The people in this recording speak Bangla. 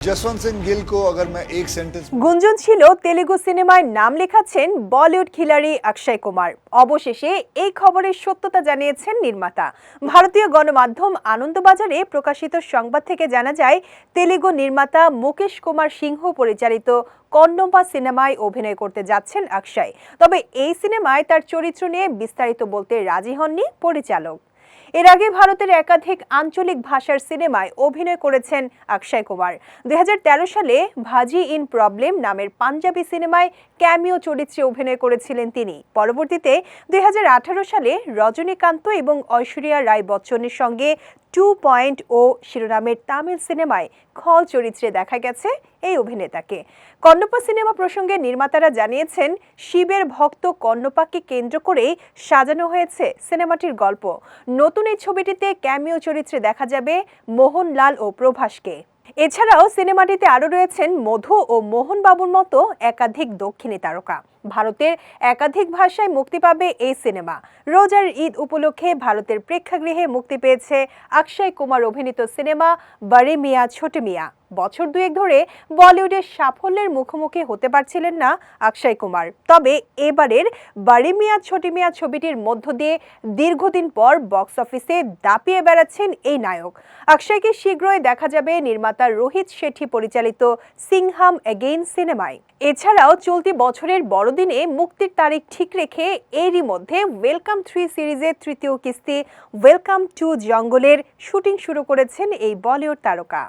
जसवंत सिंह गिल को अगर मैं एक सेंटेंस গুঞ্জন ছিল তেলেগু সিনেমায় নাম লেখাচ্ছেন বলিউড খিলাড়ি অক্ষয় কুমার অবশেষে এই খবরের সত্যতা জানিয়েছেন নির্মাতা ভারতীয় গণমাধ্যম আনন্দবাজারে প্রকাশিত সংবাদ থেকে জানা যায় তেলেগু নির্মাতা মুকেশ কুমার সিংহ পরিচালিত কন্নপা সিনেমায় অভিনয় করতে যাচ্ছেন অক্ষয় তবে এই সিনেমায় তার চরিত্র নিয়ে বিস্তারিত বলতে রাজি হননি পরিচালক এর আগে ভারতের একাধিক আঞ্চলিক ভাষার সিনেমায় অভিনয় করেছেন অক্ষয় কুমার। দুই হাজার তেরো সালে ভাজি ইন প্রবলেম নামের পাঞ্জাবি সিনেমায় ক্যামিও চরিত্রে অভিনয় করেছিলেন তিনি। পরবর্তীতে দুই হাজার আঠারো সালে রজনীকান্ত এবং ঐশ্বরিয়া রায় বচ্চনের সঙ্গে টু পয়েন্ট ও শিরোনামের তামিল সিনেমায় খল চরিত্রে দেখা গেছে এই অভিনেতাকে। কন্নপা সিনেমা প্রসঙ্গে নির্মাতারা জানিয়েছেন, শিবের ভক্ত কন্নপাকে কেন্দ্র করেই সাজানো হয়েছে সিনেমাটির গল্প। নতুন এই ছবিটিতে ক্যামিও চরিত্রে দেখা যাবে মোহনলাল ও প্রভাসকে। এছাড়াও সিনেমাটিতে আরও রয়েছেন মধু ও মোহনবাবুর মতো একাধিক দক্ষিণী তারকা। ভারতের একাধিক ভাষায় মুক্তি পাবে এই সিনেমা। রোজার ঈদ উপলক্ষে ভারতের প্রেক্ষাগৃহে মুক্তি পেয়েছে অক্ষয় কুমার অভিনীত সিনেমা বারে মিয়া, ছোট মিয়া। বছর দুয়েক ধরে বলিউডের সাফল্যের মুখোমুখি হতে পারছিলেন না অক্ষয় কুমার। তবে এবারের বারে মিয়া, ছোট মিয়া ছবিটির মধ্য দিয়ে দীর্ঘদিন পর বক্স অফিসে দাপিয়ে বেড়াচ্ছেন এই নায়ক। অক্ষয়কে শীঘ্রই দেখা যাবে নির্মাতা রোহিত শেঠি পরিচালিত সিংহাম এগেইন সিনেমায়। এছাড়াও চলতি বছরের বড়দিনে মুক্তির তারিখ ঠিক রেখে এরই মধ্যে ওয়েলকাম থ্রি সিরিজের তৃতীয় কিস্তি, ওয়েলকাম টু জঙ্গলের শুটিং শুরু করেছেন এই বলিউড তারকা।